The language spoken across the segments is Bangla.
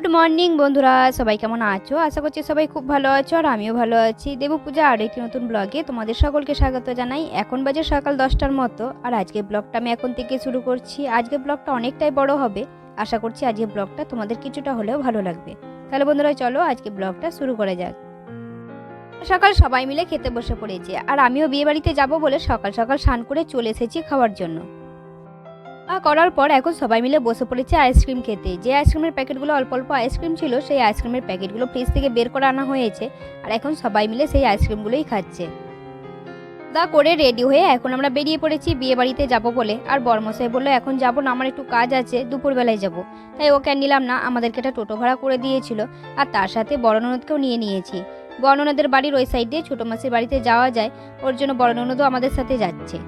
গুড মর্নিং বন্ধুরা, সবাই কেমন আছো? আশা করছি সবাই খুব ভালো আছো আর আমিও ভালো আছি। দেব পূজা আর একটি নতুন ব্লগে তোমাদের সকলকে স্বাগত জানাই। এখন বাজে সকাল দশটার মতো আর আজকে ব্লগটা আমি এখন থেকে শুরু করছি। আজকে ব্লগটা অনেকটাই বড় হবে। আশা করছি আজকে ব্লগটা তোমাদের কিছুটা হলেও ভালো লাগবে। তাহলে বন্ধুরা চলো আজকে ব্লগটা শুরু করা যাক। সকাল সবাই মিলে খেতে বসে পড়েছে আর আমিও বিয়ে বাড়িতে যাব বলে সকাল সকাল স্নান করে চলে এসেছি খাওয়ার জন্য। করার পর এখন সবাই মিলে বসে পড়েছে আইসক্রিম খেতে। যে আইসক্রিমের প্যাকেটগুলো অল্প অল্প আইসক্রিম ছিল, সেই আইসক্রিমের প্যাকেটগুলো ফ্রিজ থেকে বের করে আনা হয়েছে আর এখন সবাই মিলে সেই আইসক্রিমগুলোই খাচ্ছে। দা করে রেডি হয়ে এখন আমরা বেরিয়ে পড়েছি বিয়ে বাড়িতে যাব বলে। আর বর্মশাই বলল, এখন যাব না, আমার একটু কাজ আছে, দুপুরবেলায় যাব। তাই ওকে নিলাম না, আমাদেরকে একটা টোটো ভাড়া করে দিয়েছিল আর তার সাথে বড় ননদকেও নিয়ে নিয়েছি। বড় ননদের বাড়ির ওই সাইড দিয়ে ছোটো মাসির বাড়িতে যাওয়া যায়, ওর জন্য বড় ননদও আমাদের সাথে যাচ্ছে।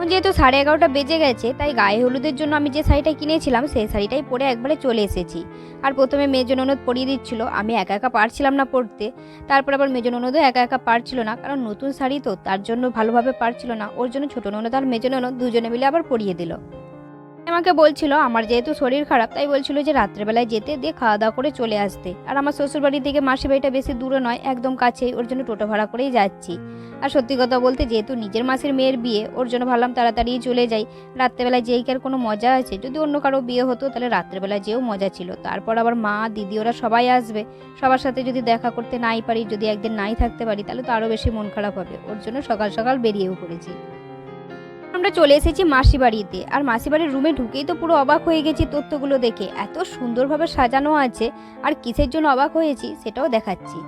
এখন যেহেতু সাড়ে এগারোটা বেজে গেছে, তাই গায়ে হলুদের জন্য আমি যে শাড়িটা কিনেছিলাম, সেই শাড়িটাই পরে একবারে চলে এসেছি। আর প্রথমে মেজন অনুদ পরিয়ে দিচ্ছিল, আমি একা একা পারছিলাম না পরতে। তারপর আবার মেজন অনুদও একা একা পারছিল না, কারণ নতুন শাড়ি তো, তার জন্য ভালোভাবে পারছিল না। ওর জন্য ছোটো ননদ আর মেজন ননদ দুজনে মিলে আবার পরিয়ে দিল। আমাকে বলছিল, আমার যেহেতু শরীর খারাপ, তাই বলছিল যে রাত্রেবেলায় যেতে দিয়ে খাওয়া দাওয়া করে চলে আসতে। আর আমার শ্বশুর বাড়ি থেকে মাসি বাড়িটা বেশি দূরে নয়, একদম কাছেই, ওর জন্য টোটো ভাড়া করেই যাচ্ছি। আর সত্যি কথা বলতে, যেহেতু নিজের মাসির মেয়ের বিয়ে, ওর জন্য ভাবলাম তাড়াতাড়ি চলে যাই। রাত্রেবেলায় যেই কার কোনো মজা আছে, যদি অন্য কারও বিয়ে হতো, তাহলে রাত্রেবেলায় যেও মজা ছিল। তারপর আবার মা, দিদি, ওরা সবাই আসবে। সবার সাথে যদি দেখা করতে নাই পারি, যদি একদিন নাই থাকতে পারি, তাহলে তো আরও বেশি মন খারাপ হবে। ওর জন্য সকাল সকাল বেরিয়েও পড়েছি। আমরা চলে এসেছি মাসি বাড়িতে আর মাসি বাড়ির রুমে ঢুকেই তো পুরো অবাক হয়ে গেছি তথ্যগুলো দেখে। এত সুন্দরভাবে সাজানো আছে, আর কিসের জন্য অবাক হয়েছি সেটাও দেখাচ্ছি।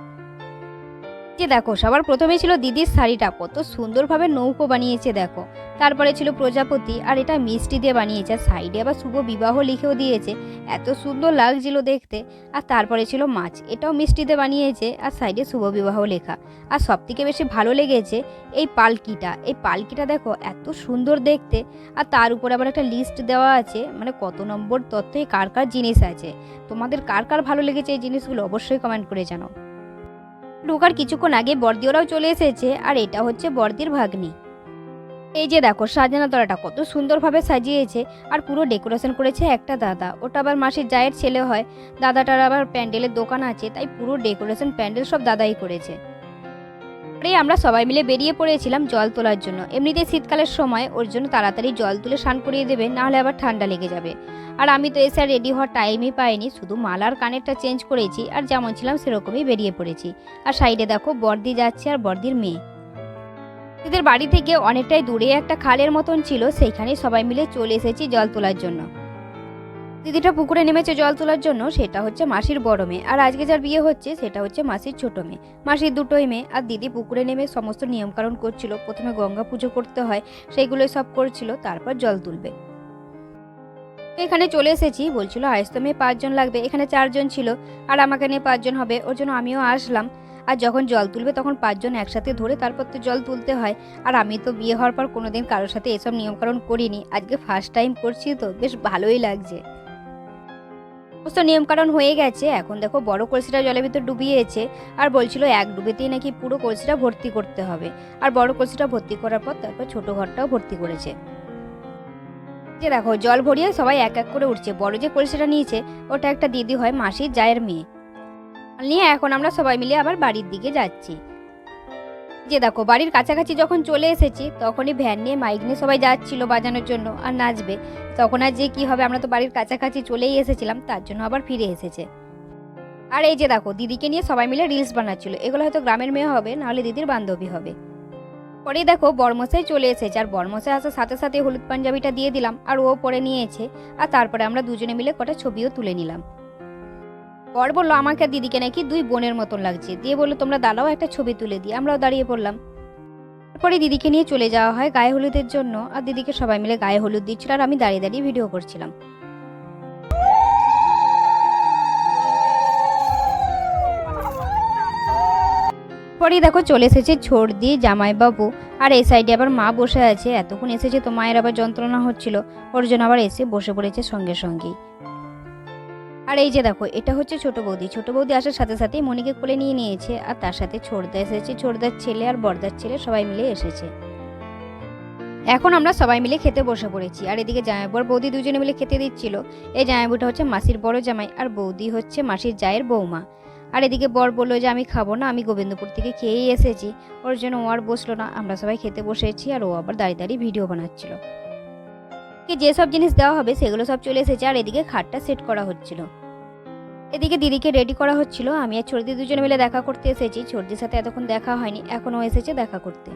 যে দেখো, সবার প্রথমে ছিল দিদির শাড়িটা কত সুন্দরভাবে নৌকো বানিয়েছে দেখো। তারপরে ছিল প্রজাপতি, আর এটা মিষ্টি দিয়ে বানিয়েছে, সাইডে আবার শুভ বিবাহ লিখেও দিয়েছে, এত সুন্দর লাগছিল দেখতে। আর তারপরে ছিল মাছ, এটাও মিষ্টি দিয়ে বানিয়েছে, আর সাইডে শুভ বিবাহ লেখা। আর সব থেকে বেশি ভালো লেগেছে এই পালকিটা এই পালকিটা দেখো, এত সুন্দর দেখতে। আর তার উপরে আবার একটা লিস্ট দেওয়া আছে মানে কত নম্বর তথ্যে কার কার জিনিস আছে। তোমাদের কার কার ভালো লেগেছে এই জিনিসগুলো অবশ্যই কমেন্ট করে জানাও। ঢোকার কিছুক্ষণ আগে বর্দিওরাও চলে এসেছে, আর এটা হচ্ছে বর্দির ভাগ্নি। এই যে দেখো, সাজানা তলাটা কত সুন্দরভাবে সাজিয়েছে, আর পুরো ডেকোরেশন করেছে একটা দাদা। ওটা আবার মাসির জায়ের ছেলে হয়, দাদাটার আবার প্যান্ডেলের দোকান আছে, তাই পুরো ডেকোরেশন প্যান্ডেল সব দাদাই করেছে। আরে আমরা সবাই মিলে বেরিয়ে পড়েছিলাম জল তোলার জন্য। এমনিতে শীতকালের সময় ওর জন্য তাড়াতাড়ি জল তুলে স্নান করিয়ে দেবে, নাহলে আবার ঠান্ডা লেগে যাবে। আর আমি তো এসে রেডি হওয়ার টাইমই পাইনি, শুধু মালার কানেরটা চেঞ্জ করেছি আর যেমন ছিলাম সেরকমই বেরিয়ে পড়েছি। আর সাইডে দেখো বর্দি যাচ্ছে আর বর্দির মেয়ে। এদের বাড়ি থেকে অনেকটাই দূরে একটা খালের মতন ছিল সেইখানে সবাই মিলে চলে এসেছি জল তোলার জন্য। দিদিটা পুকুরে নেমেছে জল তোলার জন্য, সেটা হচ্ছে মাসির বড় মেয়ে। আর আজকে যার বিয়ে হচ্ছে, সেটা হচ্ছে মাসির ছোট মেয়ে। মাসির দুটোই মেয়ে, আর দিদি পুকুরে নেমে সমস্ত নিয়মকানুন করছিল। প্রথমে গঙ্গা পুজো করতে হয়, সেইগুলোই সব করছিল, তারপর জল তুলবে। এখানে চলে এসেছি, বলছিল আয়স্ত মেয়ে পাঁচজন লাগবে। এখানে চারজন ছিল, আর আমাকে নিয়ে পাঁচজন হবে, ওর জন্য আমিও আসলাম। আর যখন জল তুলবে, তখন পাঁচজন একসাথে ধরে তারপর তো জল তুলতে হয়। আর আমি তো বিয়ে হওয়ার পর কোনোদিন কারোর সাথে এসব নিয়মকানুন করিনি। আজকে ফার্স্ট টাইম করছি তো, বেশ ভালোই লাগছে। সমস্ত নিয়মকানুন হয়ে গেছে। এখন দেখো বড় কলসিটা জলের ভিতর ডুবিয়েছে আর বলছিল এক ডুবেতেই নাকি পুরো কলসিটা ভর্তি করতে হবে। আর বড় কলসিটা ভর্তি করার পর তারপর ছোট ঘরটাও ভর্তি করেছে। যে দেখো, জল ভরিয়ে সবাই এক এক করে উঠছে। বড় যে কলসিটা নিয়েছে, ওটা একটা দিদি হয় মাসির জায়ের মেয়ে। নিয়ে এখন আমরা সবাই মিলে আবার বাড়ির দিকে যাচ্ছি। যে দেখো, বাড়ির কাছাকাছি যখন চলে এসেছি, তখনই ভ্যান নিয়ে মাইক নিয়ে সবাই যাচ্ছিল বাজানোর জন্য আর নাচবে। তখন আর যে কি হবে, আমরা তো বাড়ির কাছাকাছি চলেই এসেছিলাম, তার জন্য আবার ফিরে এসেছে। আর এই যে দেখো, দিদিকে নিয়ে সবাই মিলে রিলস বানাচ্ছিল। এগুলো হয়তো গ্রামের মেয়ে হবে, নাহলে দিদির বান্ধবী হবে। পরে দেখো, বর্মশাই চলে এসেছে। আর বর্মশাই আসার সাথে সাথে হলুদ পাঞ্জাবিটা দিয়ে দিলাম, আর ও পরে নিয়েছে। আর তারপরে আমরা দুজনে মিলে কটা ছবিও তুলে নিলাম। বর বলল, আমাকে দিদিকে নাকি দুই বোনের মতন লাগছে। দিয়ে বলল, তোমরা দাঁড়াও, একটা ছবি তুলে দিই। আমরাও দাঁড়িয়ে পড়লাম। তারপরে দিদিকে নিয়ে চলে যাওয়া হয় গায়ে হলুদের জন্য, আর দিদিকে সবাই মিলে গায়ে হলুদ দিচ্ছিল, আর আমি দাঁড়িয়ে দাঁড়িয়ে ভিডিও করছিলাম। পরে দেখো চলে এসেছে ছোড় দিয়ে জামাইবাবু, আর এই সাইডে আবার মা বসে আছে। এতক্ষণ এসেছে তো মায়ের আবার যন্ত্রণা হচ্ছিল, ওর জন্য আবার এসে বসে পড়েছে সঙ্গে সঙ্গেই। আর এই যে দেখো, এটা হচ্ছে ছোট বৌদি। ছোট বৌদি আসার সাথে সাথেই মনিকে কোলে নিয়ে নিয়েছে আর তার সাথে ছোড়দা এসেছে। ছোড়দার ছেলে আর বর্দার ছেলে সবাই মিলে এসেছে। এখন আমরা সবাই মিলে খেতে বসে পড়েছি। আর এদিকে জামাইবু আর বৌদি দুজনে মিলে খেতে দিচ্ছিল। এই জামাইবুটা হচ্ছে মাসির বড় জামাই আর বৌদি হচ্ছে মাসির জায়ের বৌমা। আর এদিকে বর বলল যে, আমি খাব না, আমি গোবিন্দপুর থেকে খেয়েই এসেছি। ওর জন্য ও আর বসল না। আমরা সবাই খেতে বসেছি আর ও আবার দাঁড়িয়ে দাঁড়িয়ে ভিডিও বানাচ্ছিল। যেসব জিনিস দেওয়া হবে সেগুলো সব চলে এসেছে আর এদিকে খাটটা সেট করা হচ্ছিল। এদিকে দিদিকে রেডি করা হচ্ছিল। আমি আর ছর্দি দুজনে মিলে দেখা করতে এসেছি। ছর্দির সাথে এতক্ষণ দেখা হয়নি। এখনও এসেছে দেখা করতে।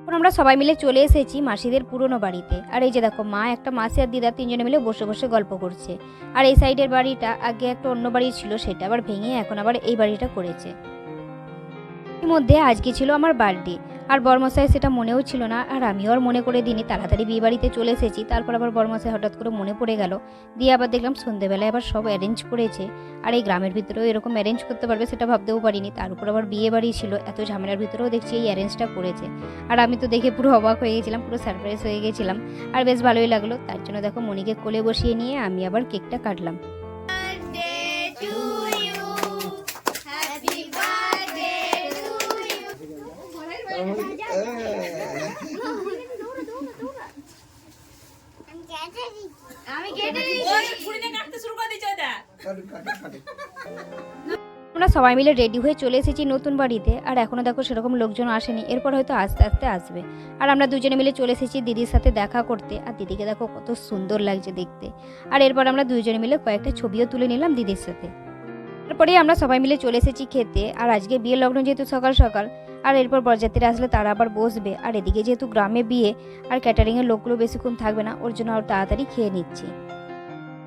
এখন আমরা সবাই মিলে চলে এসেছি মাসিদের পুরনো বাড়িতে। আর এই যে দেখো, মা, একটা মাসি আর দিদা তিনজনে মিলে বসে বসে গল্প করছে। আর এই সাইডের বাড়িটা আগে একটা অন্য বাড়ি ছিল, সেটা আবার ভেঙে এখন আবার এই বাড়িটা করেছে। মধ্যে আজকে ছিল আমার বার্থডে। আর বর্মশাই সেটা মনেও ছিল না, আর আমিও আর মনে করে দিইনি। তাড়াতাড়ি বিয়ে বাড়িতে চলে এসেছি, তারপর আবার বর্মশাই হঠাৎ করে মনে পড়ে গেল। দিয়ে আবার দেখলাম সন্ধেবেলায় আবার সব অ্যারেঞ্জ করেছে। আর এই গ্রামের ভিতরেও এরকম অ্যারেঞ্জ করতে পারবে সেটা ভাবতেও পারিনি। তার উপর আবার বিয়ে বাড়ি ছিল, এত ঝামেলার ভিতরেও দেখছি এই অ্যারেঞ্জটা করেছে। আর আমি তো দেখে পুরো অবাক হয়ে গেছিলাম, পুরো সারপ্রাইজ হয়ে গেছিলাম। আর বেশ ভালোই লাগল। তার জন্য দেখো মনিকে কোলে বসিয়ে নিয়ে আমি আবার কেকটা কাটলাম birthday to you. Happy birthday to you. আমি কেটে ছুরিতে কাটতে শুরু করে দিচ্ছে ওটা আমরা সবাই মিলে রেডি হয়ে চলে এসেছি নতুন বাড়িতে, আর এখনও দেখো সেরকম লোকজন আসেনি। এরপর হয়তো আস্তে আস্তে আসবে। আর আমরা দুজনে মিলে চলে এসেছি দিদির সাথে দেখা করতে। আর দিদিকে দেখো কত সুন্দর লাগছে দেখতে। আর এরপর আমরা দুজনে মিলে কয়েকটা ছবিও তুলে নিলাম দিদির সাথে। তারপরে আমরা সবাই মিলে চলে এসেছি খেতে। আর আজকে বিয়ে লগ্ন যেহেতু সকাল সকাল আর এরপর বরযাত্রীরা আসলে তারা আবার বসবে। আর এদিকে যেহেতু গ্রামে বিয়ে, আর ক্যাটারিংয়ের লোকগুলো বেশিক্ষণ থাকবে না, ওর জন্য আর তাড়াতাড়ি খেয়ে নিচ্ছি।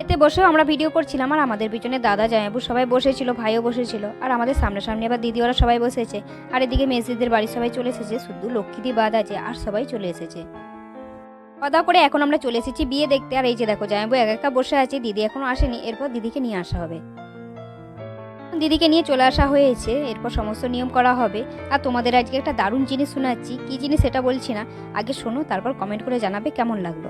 এতে বসেও আমরা ভিডিও করছিলাম, আর আমাদের পিছনে দাদা জামাইবু সবাই বসেছিল, ভাইও বসেছিল, আর আমাদের সামনাসামনি আবার দিদি ওরা সবাই বসেছে, আর এদিকে মেসিদের বাড়ির সবাই চলে এসেছে, শুধু লক্ষ্মীদি বাদ আছে, আর সবাই চলে এসেছে। খাওয়া করে এখন আমরা চলে এসেছি বিয়ে দেখতে, আর এই যে দেখো জামাইবু একা একা বসে আছে, দিদি এখনও আসেনি, এরপর দিদিকে নিয়ে আসা হবে। দিদিকে নিয়ে চলে আসা হয়েছে। এরপর সমস্ত নিয়ম করা হবে। আর তোমাদের আজকে একটা দারুণ জিনিস শোনাচ্ছি। কি জিনিস সেটা বলছি না। আগে শোনো, তারপর কমেন্ট করে জানাবে কেমন লাগল।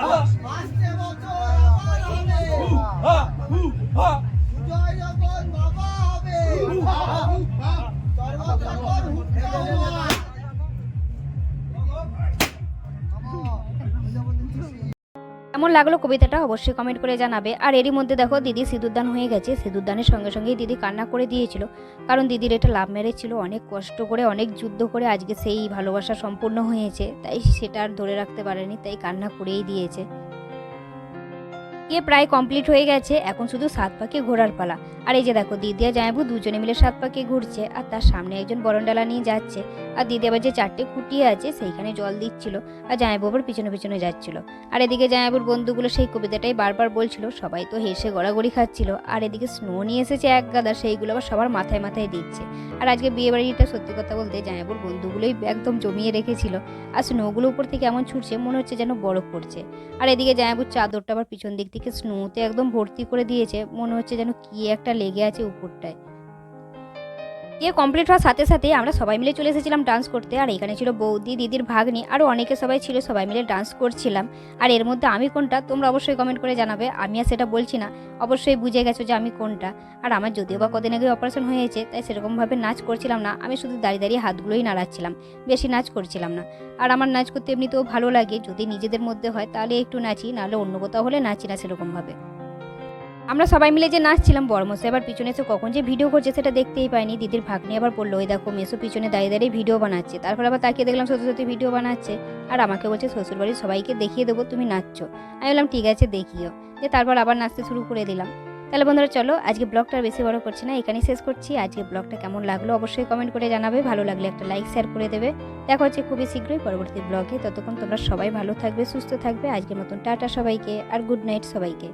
রাতের লাগল কবিতাটা, অবশ্যই কমেন্ট করে জানাবে। আর এরই মধ্যে দেখো, দিদি সিঁদুরদান হয়ে গেছে। সিঁদুরদানের সঙ্গে সঙ্গেই দিদি কান্না করে দিয়েছিল। কারণ দিদির এটা লাভ ম্যারেজ ছিল, অনেক কষ্ট করে, অনেক যুদ্ধ করে আজকে সেই ভালোবাসা সম্পূর্ণ হয়েছে। তাই সেটা আর ধরে রাখতে পারেনি, তাই কান্না করেই দিয়েছে। গিয়ে প্রায় কমপ্লিট হয়ে গেছে। এখন শুধু সাত পাকে ঘোরার পালা। আর এই যে দেখো, দিদি আর জামাইবু দুজনে মিলে সাত পাকে ঘুরছে, আর তার সামনে একজন বরণডালা নিয়ে যাচ্ছে। আর দিদি আবার যে চারটে খুঁটি আছে, সেইখানে জল দিচ্ছিল, আর জামাইবু আবার পিছনে পিছনে যাচ্ছিল। আর এদিকে জামাইবুর বন্ধুগুলো সেই কবিতাটাই বারবার বলছিল, সবাই তো হেসে গড়াগড়ি খাচ্ছিল। আর এদিকে স্নো নিয়ে এসেছে এক গাদা, সেইগুলো আবার সবার মাথায় মাথায় দিচ্ছে। আর আজকে বিয়ে বাড়িটা সত্যি কথা বলতে জামাইবুর বন্ধুগুলোই একদম জমিয়ে রেখেছিল। আর স্নোগুলো উপর থেকে এমন ছুটছে, মনে হচ্ছে যেন বরফ পড়ছে। আর এদিকে জামাইবুর চাদরটা আবার পিছন দিক থেকে স্নোতে একদম ভর্তি করে দিয়েছে। মনে হচ্ছে যেন কি একটা লেগে আছে উপরটায়। দিয়ে কমপ্লিট হওয়ার সাথে সাথে আমরা সবাই মিলে চলে এসেছিলাম ডান্স করতে। আর এখানে ছিল বৌদি, দিদির ভাগ্নি আরও অনেকে সবাই ছিল, সবাই মিলে ডান্স করছিলাম। আর এর মধ্যে আমি কোনটা তোমরা অবশ্যই কমেন্ট করে জানাবে। আমি আর সেটা বলছি না। অবশ্যই বুঝে গেছো যে আমি কোনটা। আর আমার যদিও বা কদিন আগে অপারেশন হয়েছে, তাই সেরকমভাবে নাচ করছিলাম না। আমি শুধু দাঁড়িয়ে দাঁড়িয়ে হাতগুলোই নাড়াচ্ছিলাম। বেশি নাচ করছিলাম না। আর আমার নাচ করতে এমনিতেও ভালো লাগে। যদি নিজেদের মধ্যে হয়, তাহলে একটু নাচি, নাহলে অন্য কোথাও হলে নাচি না সেরকমভাবে। আমরা সবাই মিলে যে নাচছিলাম বড়মশাই আবার পিছনে এসে কখন যে ভিডিও করছে সেটা দেখতেই পাইনি। দিদির ভাগ্নি আবার বলল, ওই দেখো, মেসো পিছনে দাঁড়িয়ে দাঁড়িয়ে ভিডিও বানাচ্ছে। তারপর আবার তাকিয়ে দেখলাম সত্যি সত্যি ভিডিও বানাচ্ছে। আর আমাকে বলছে, শ্বশুরবাড়ির সবাইকে দেখিয়ে দেবো, তুমি নাচছো। আমি বললাম, ঠিক আছে, দেখিও। যে তারপর আবার নাচতে শুরু করে দিলাম। তাহলে বন্ধুরা, চলো, আজকে ব্লগটা বেশি বড় করছি না, এখানেই শেষ করছি। আজকে ব্লগটা কেমন লাগল অবশ্যই কমেন্ট করে জানাবে। ভালো লাগলে একটা লাইক শেয়ার করে দেবে। দেখা হচ্ছে খুবই শীঘ্রই পরবর্তী ব্লগে। ততক্ষণ তোমরা সবাই ভালো থাকবে, সুস্থ থাকবে। আজকের মতন টাটা সবাইকে, আর গুড নাইট সবাইকে।